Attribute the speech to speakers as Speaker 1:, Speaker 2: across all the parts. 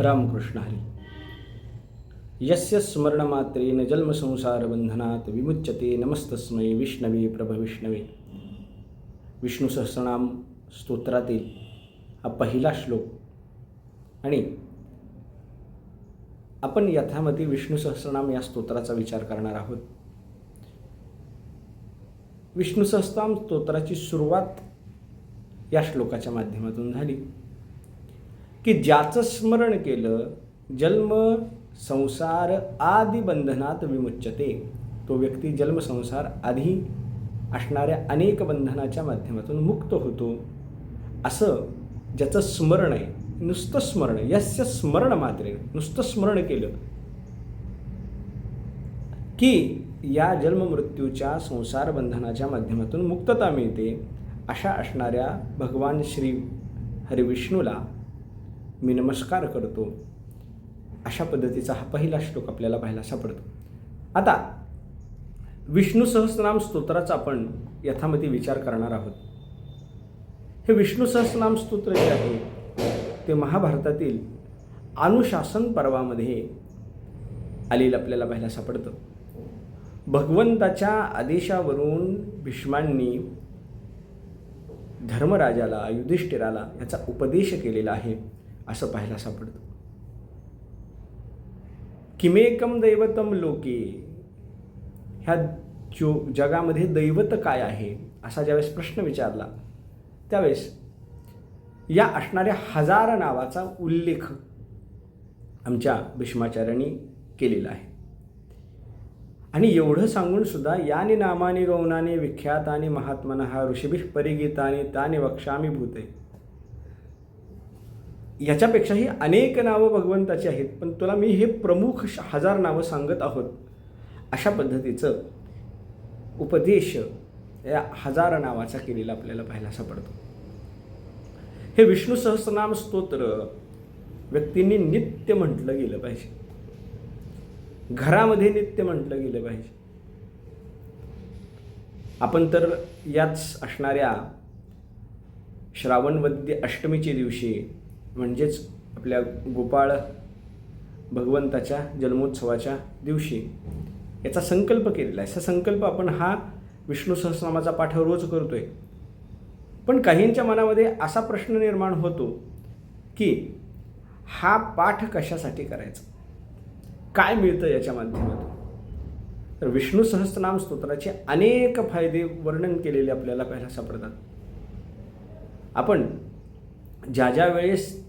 Speaker 1: रामकृष्ण हरी। यस्य स्मरणमात्रेन जन्मसंसारबन्धनात् विमुच्यते नमस्तस्मै विष्णवे प्रभविष्णवे विष्णुसहस्रनाम स्तोत्रातील हा पहिला श्लोक। आणि आपण यथामती विष्णू सहस्रनाम या स्तोत्राचा विचार करणार आहोत। विष्णू सहस्रनाम स्तोत्राची सुरुवात या श्लोकाच्या माध्यमातून झाली। की ज्याचं स्मरण केलं जन्म संसार आदी बंधनात विमुच्यते. तो व्यक्ती जन्मसंसार आधी असणाऱ्या अनेक बंधनाच्या माध्यमातून मुक्त होतो. असं ज्याचं स्मरण आहे नुसतं स्मरण यस्य स्मरण मात्रे नुसतं स्मरण केलं. की या जन्ममृत्यूच्या संसार बंधनाच्या माध्यमातून मुक्तता मिळते अशा असणाऱ्या भगवान श्री हरिविष्णूला मी नमस्कार करतो. अशा पद्धतीचा हा पहिला श्लोक आपल्याला पाहायला सापडतो. आता विष्णू सहस्रनाम स्तोत्राचा आपण यथामती विचार करणार आहोत. हे विष्णू सहस्रनाम स्तोत्र जे आहे ते महाभारतातील अनुशासन पर्वामध्ये आलेलं आपल्याला पाहायला सापडतं. भगवंताच्या आदेशावरून भीष्मांनी धर्मराजाला युधिष्ठिराला याचा उपदेश केलेला आहे. असं पाहायला सापडतं. किमेकम दैवतम लोके? ह्या जो जगामध्ये दैवत काय आहे असा ज्यावेळेस प्रश्न विचारला त्यावेळेस या असणाऱ्या हजार नावाचा उल्लेख आमच्या भीष्माचार्यांनी केलेला आहे. आणि एवढं सांगून सुद्धा याने नामाने गौनाने विख्याताने महात्मना हा ऋषिभीष परिगीताने ताने वक्षामी भूते. याच्यापेक्षाही अनेक नावं भगवंताची आहेत पण तुला मी हे प्रमुख हजार नावं सांगत आहोत. अशा पद्धतीचं उपदेश या हजार नावाचा केलेला आपल्याला पाहायला सापडतो हे विष्णू सहस्रनाम स्तोत्र व्यक्तींनी नित्य म्हटलं गेलं पाहिजे. घरामध्ये नित्य म्हटलं गेलं पाहिजे. आपण तर याच असणाऱ्या श्रावणवद्य अष्टमीच्या दिवशी म्हणजेच आपल्या गोपाळ भगवंताच्या जन्मोत्सवाच्या दिवशी याचा संकल्प केलेला आहे. असा संकल्प आपण हा विष्णू सहस्रनामाचा पाठ रोज करतोय. पण काहींच्या मनामध्ये असा प्रश्न निर्माण होतो की हा पाठ कशासाठी करायचा? काय मिळतं याच्या माध्यमातून? तर विष्णू सहस्रनाम स्तोत्राचे अनेक फायदे वर्णन केलेले आपल्याला पाहायला सापडतात आपण ज्या ज्या वेळेस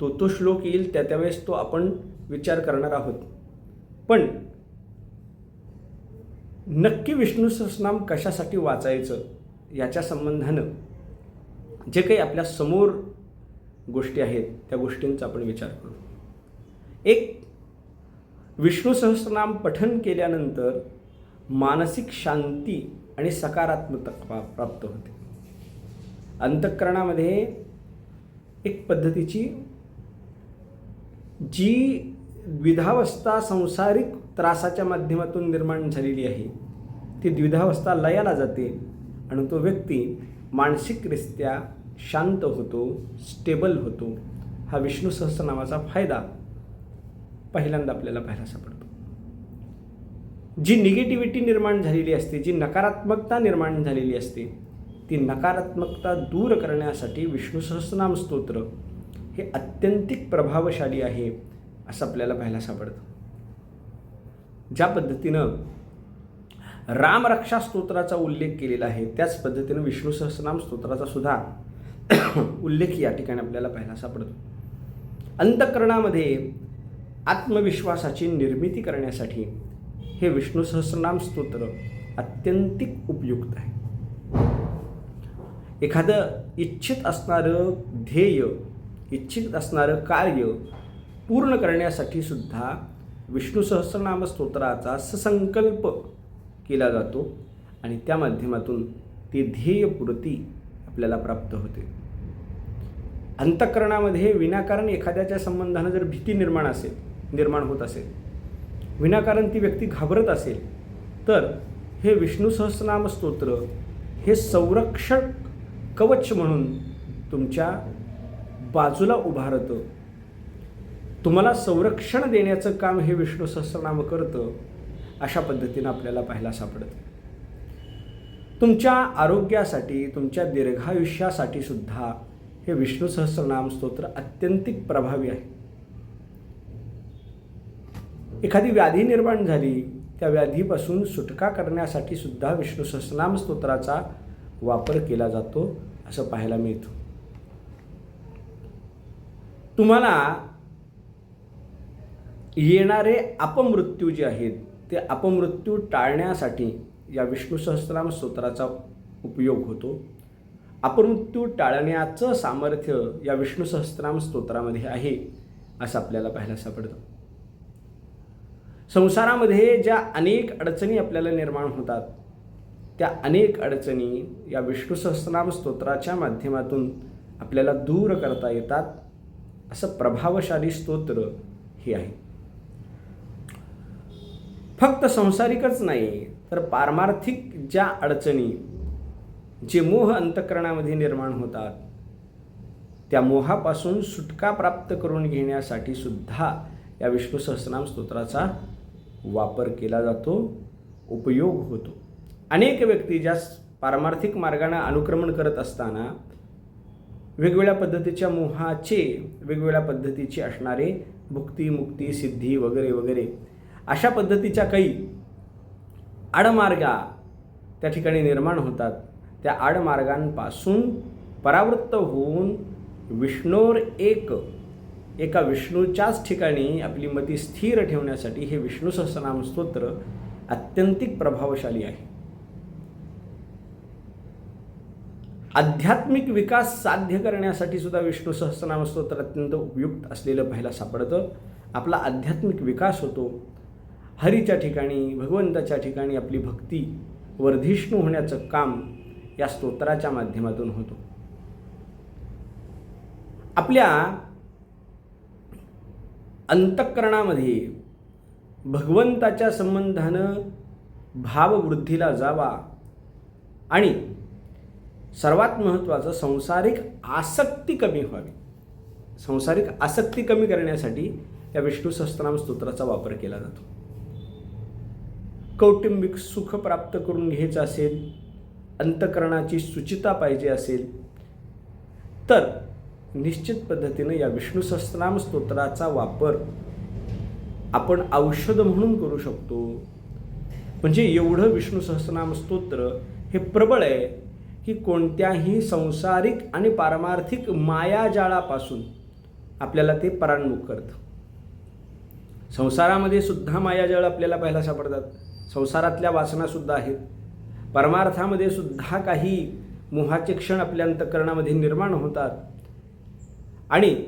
Speaker 1: तो तो श्लोक येईल त्या त्यावेळेस तो आपण विचार करणार आहोत. पण नक्की विष्णू सहस्रनाम कशासाठी वाचायचं याच्या संबंधानं जे काही आपल्यासमोर गोष्टी आहेत त्या गोष्टींचा आपण विचार करू. एक विष्णू सहस्रनाम पठन केल्यानंतर मानसिक शांती आणि सकारात्मकता प्राप्त होते. अंतःकरणामध्ये एक पद्धतीची जी द्विधावस्था संसारिक त्रासाच्या माध्यमातून निर्माण झालेली आहे ती द्विधावस्था लयाला जाते आणि तो व्यक्ती मानसिकरित्या शांत होतो स्टेबल होतो. हा विष्णू सहस्रनामाचा फायदा पहिल्यांदा आपल्याला पाहायला सापडतो. जी निगेटिव्हिटी निर्माण झालेली असते जी नकारात्मकता निर्माण झालेली असते ती नकारात्मकता दूर करण्यासाठी विष्णू सहस्रनाम स्तोत्र हे अत्यंतिक प्रभावशाली आहे असं आपल्याला पाहायला सापडतं. ज्या पद्धतीनं रामरक्षा स्तोत्राचा उल्लेख केलेला आहे त्याच पद्धतीनं विष्णू सहस्रनाम स्तोत्राचा सुद्धा उल्लेख या ठिकाणी आपल्याला पाहायला सापडतो. अंतकरणामध्ये आत्मविश्वासाची निर्मिती करण्यासाठी हे विष्णू सहस्रनाम स्तोत्र अत्यंतिक उपयुक्त आहे. एखादं इच्छित असणारं ध्येय इच्छित असणारं कार्य पूर्ण करण्यासाठी सुद्धा विष्णू सहस्रनाम स्तोत्राचा ससंकल्प केला जातो आणि त्या माध्यमातून ती ध्येयपूर्ती आपल्याला प्राप्त होते. अंतःकरणामध्ये विनाकारण एखाद्याच्या संबंधानं जर भीती निर्माण असेल निर्माण होत असेल विनाकारण ती व्यक्ती घाबरत असेल तर हे विष्णू सहस्रनाम स्तोत्र हे संरक्षक कवच म्हणून तुमच्या बाजूला उभारतं तुम्हाला संरक्षण देण्याचं काम हे विष्णू सहस्रनाम करतं अशा पद्धतीनं आपल्याला पाहायला सापडतं. तुमच्या आरोग्यासाठी तुमच्या दीर्घायुष्यासाठी सुद्धा हे विष्णू सहस्रनाम स्तोत्र अत्यंतिक प्रभावी आहे. एखादी व्याधी निर्माण झाली त्या व्याधीपासून सुटका करण्यासाठी सुद्धा विष्णू सहस्रनाम स्तोत्राचा वापर केला जातो असं पाहायला मिळतं. तुम्हाला येणारे अपमृत्यू जे आहेत ते अपमृत्यू टाळण्यासाठी या विष्णू सहस्रनाम स्तोत्राचा उपयोग होतो. अपमृत्यू टाळण्याचं सामर्थ्य या विष्णू सहस्रनाम स्तोत्रामध्ये आहे असं आपल्याला पाहायला सापडतं. संसारामध्ये ज्या अनेक अडचणी आपल्याला निर्माण होतात त्या अनेक अडचणी या विष्णू सहस्रनाम स्तोत्राच्या माध्यमातून आपल्याला दूर करता येतात असं प्रभावशाली स्तोत्र हे आहे. फक्त संसारिकच नाही तर पारमार्थिक ज्या अडचणी जे मोह अंतकरणामध्ये निर्माण होतात त्या मोहापासून सुटका प्राप्त करून घेण्यासाठी सुद्धा या विष्णू सहस्रनाम स्तोत्राचा वापर केला जातो उपयोग होतो. अनेक व्यक्ती ज्या पारमार्थिक मार्गाने अनुक्रमण करत असताना वेगवेगळ्या पद्धतीच्या मोहाचे वेगवेगळ्या पद्धतीचे असणारे भुक्ती मुक्ती सिद्धी वगैरे वगैरे अशा पद्धतीच्या काही आडमार्गा त्या ठिकाणी निर्माण होतात. त्या आडमार्गांपासून परावृत्त होऊन विष्णोर एक एका विष्णूच्याच ठिकाणी आपली मती स्थिर ठेवण्यासाठी हे विष्णू सहस्रनाम स्तोत्र अत्यंतिक प्रभावशाली आहे. आध्यात्मिक विकास साध्य करण्यासाठी सुद्धा विष्णू सहस्रनाम स्तोत्र अत्यंत उपयुक्त असलेलं पाहायला सापडतं. आपला आध्यात्मिक विकास होतो. हरीच्या ठिकाणी भगवंताच्या ठिकाणी आपली भक्ती वर्धिष्णू होण्याचं काम या स्तोत्राच्या माध्यमातून होतो. आपल्या अंतःकरणामध्ये भगवंताच्या संबंधानं भाववृद्धीला जावा आणि सर्वात महत्त्वाचं संसारिक आसक्ती कमी व्हावी. संसारिक आसक्ती कमी करण्यासाठी या विष्णू सहस्त्रनाम स्तोत्राचा वापर केला जातो. कौटुंबिक सुख प्राप्त करून घ्यायचं असेल अंतकरणाची सुचिता पाहिजे असेल तर निश्चित पद्धतीनं या विष्णू सहस्त्रनाम स्तोत्राचा वापर आपण औषध म्हणून करू शकतो. म्हणजे एवढं विष्णू सहस्त्रनाम स्तोत्र हे प्रबळ आहे. की कोणत्याही संसारिक आणि पारमार्थिक मायाजाळापासून आपल्याला ते परांमुख करतं. संसारामध्ये सुद्धा मायाजाळ आपल्याला पाहायला सापडतात. संसारातल्या वासनासुद्धा आहेत. परमार्थामध्ये सुद्धा काही मोहाचे क्षण आपल्या अंतकरणामध्ये निर्माण होतात. आणि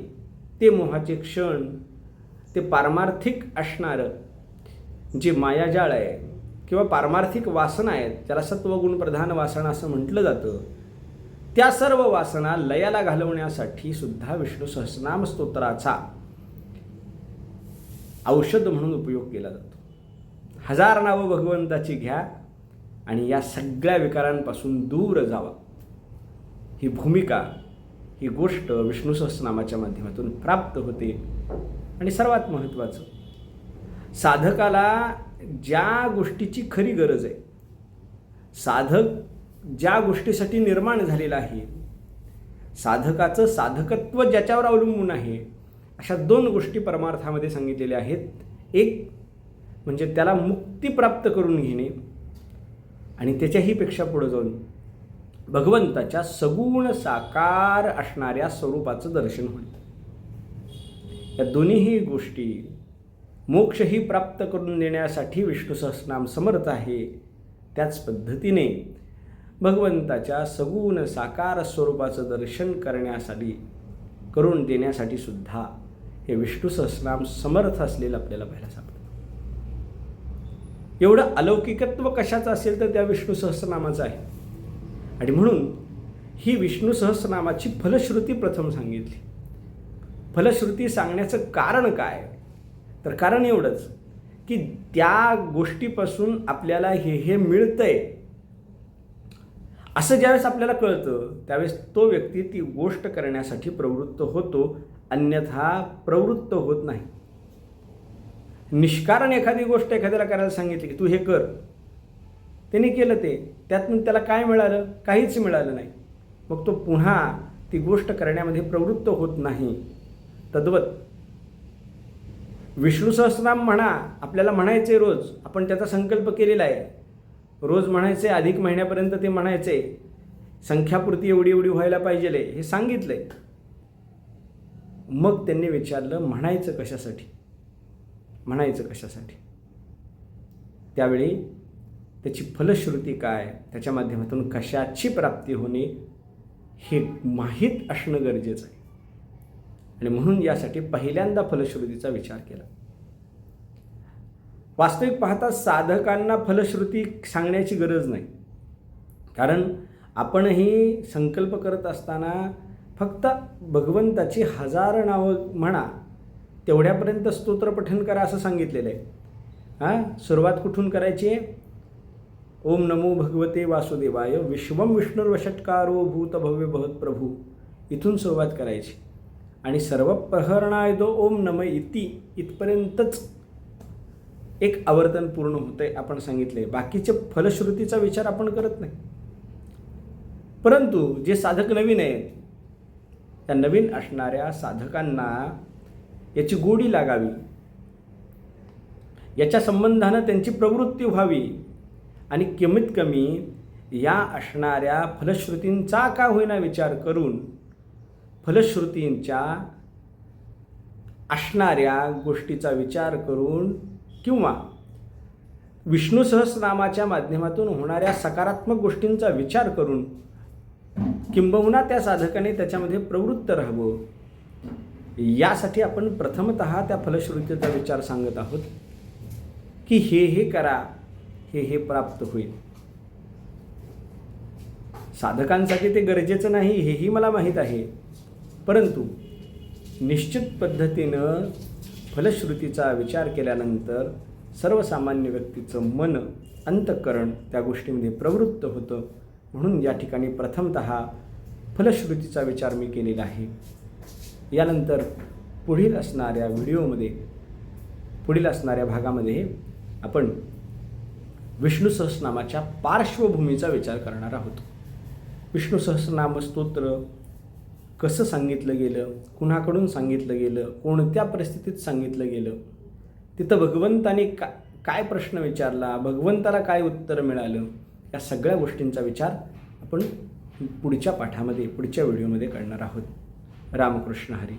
Speaker 1: ते मोहाचे क्षण ते पारमार्थिक असणारं जे मायाजाळ आहे किंवा पारमार्थिक वासना आहेत ज्याला सत्वगुण प्रधान वासना असं म्हटलं जातं त्या सर्व वासना लयाला घालवण्यासाठी सुद्धा विष्णू सहस्रनाम स्तोत्राचा औषध म्हणून उपयोग केला जातो. हजार नावं भगवंताची घ्या आणि या सगळ्या विकारांपासून दूर जावा. ही भूमिका ही गोष्ट विष्णू सहस्रनामाच्या माध्यमातून प्राप्त होते. आणि सर्वात महत्त्वाचं साधकाला ज्या गोष्टीची खरी गरज आहे साधक ज्या गोष्टीसाठी निर्माण झालेला आहे साधकाचं साधकत्व ज्याच्यावर अवलंबून आहे अशा दोन गोष्टी परमार्थामध्ये सांगितलेल्या आहेत. एक म्हणजे त्याला मुक्ती प्राप्त करून घेणे आणि त्याच्याही पेक्षा पुढं जाऊन भगवंताच्या सगुण साकार असणाऱ्या स्वरूपाचं दर्शन होणे. या दोन्हीही गोष्टी मोक्षही प्राप्त करून देण्यासाठी विष्णू सहस्रनाम समर्थ आहे. त्याच पद्धतीने भगवंताच्या सगुण साकार स्वरूपाचं दर्शन करण्यासाठी करून देण्यासाठी सुद्धा हे विष्णू सहस्रनाम समर्थ असलेलं आपल्याला पाहायला सापडतं. एवढं अलौकिकत्व कशाचं असेल तर त्या विष्णू सहस्रनामाचं आहे. आणि म्हणून ही विष्णू सहस्रनामाची फलश्रुती प्रथम सांगितली. फलश्रुती सांगण्याचं कारण काय? तर कारण एवढंच की त्या गोष्टीपासून आपल्याला हे हे मिळतंय. असं ज्यावेळेस आपल्याला कळतं त्यावेळेस तो व्यक्ती ती गोष्ट करण्यासाठी प्रवृत्त होतो अन्यथा प्रवृत्त होत नाही. निष्कारण एखादी गोष्ट एखाद्याला करायला सांगितली की तू हे कर. त्याने केलं ते. त्यातून त्याला काय मिळालं? काहीच मिळालं नाही. मग तो पुन्हा ती गोष्ट करण्यामध्ये प्रवृत्त होत नाही. तद्वत विष्णू सहस्रनाम म्हणा आपल्याला म्हणायचे रोज. आपण त्याचा संकल्प केलेला आहे. रोज म्हणायचे अधिक महिन्यापर्यंत ते म्हणायचे. संख्यापूर्ती एवढी एवढी व्हायला पाहिजे हे सांगितलंय मग त्यांनी विचारलं म्हणायचं कशासाठी? म्हणायचं कशासाठी? त्यावेळी त्याची फलश्रुती काय? त्याच्या माध्यमातून कशाची प्राप्ती होणे हे माहीत असणं गरजेचं आहे. आणि म्हणून यासाठी पहिल्यांदा फलश्रुतीचा विचार केला. वास्तविक पाहता साधकांना फलश्रुती सांगण्याची गरज नाही. कारण आपणही संकल्प करत असताना फक्त भगवंताची हजार नावं म्हणा तेवढ्यापर्यंत स्तोत्रपठन करा असं सांगितलेलं आहे. हां? सुरुवात कुठून करायची? आहे ओम नमो भगवते वासुदेवाय विश्वम विष्णुर्वषटकारो भूत भव्य भवत प्रभू. इथून सुरुवात करायची. आणि सर्व प्रहरणाय दो ओम नम इति इथपर्यंतच एक आवर्तन पूर्ण होतंय आपण सांगितले बाकीचे फलश्रुतीचा विचार आपण करत नाही. परंतु जे साधक नवीन आहेत त्या नवीन असणाऱ्या साधकांना याची गोडी लागावी. याच्या संबंधानं त्यांची प्रवृत्ती व्हावी. आणि कमीत कमी या असणाऱ्या फलश्रुतींचा का होईना विचार करून फलश्रुतींच्या असणाऱ्या गोष्टीचा विचार करून किंवा विष्णू सहस्रनामाच्या माध्यमातून होणाऱ्या सकारात्मक गोष्टींचा विचार करून किंबहुना त्या साधकाने त्याच्यामध्ये प्रवृत्त राहावं यासाठी आपण प्रथमत त्या फलश्रुतीचा विचार सांगत आहोत की हे हे करा हे हे प्राप्त होईल. साधकांसाठी ते गरजेचं नाही हेही मला माहीत आहे. परंतु निश्चित पद्धतीनं फलश्रुतीचा विचार केल्यानंतर सर्वसामान्य व्यक्तीचं मन अंतःकरण त्या गोष्टीमध्ये प्रवृत्त होतं. म्हणून या ठिकाणी प्रथमत फलश्रुतीचा विचार मी केलेला आहे. यानंतर पुढील असणाऱ्या व्हिडिओमध्ये पुढील असणाऱ्या भागामध्ये आपण विष्णू सहस्रनामाच्या पार्श्वभूमीचा विचार करणार आहोत. विष्णू सहस्रनाम स्तोत्र कसं सांगितलं गेलं? कुणाकडून सांगितलं गेलं? कोणत्या परिस्थितीत सांगितलं गेलं? तिथं भगवंताने का काय प्रश्न विचारला? भगवंताला काय उत्तर मिळालं? या सगळ्या गोष्टींचा विचार आपण पुढच्या पाठामध्ये पुढच्या व्हिडिओमध्ये करणार आहोत. रामकृष्ण हरी.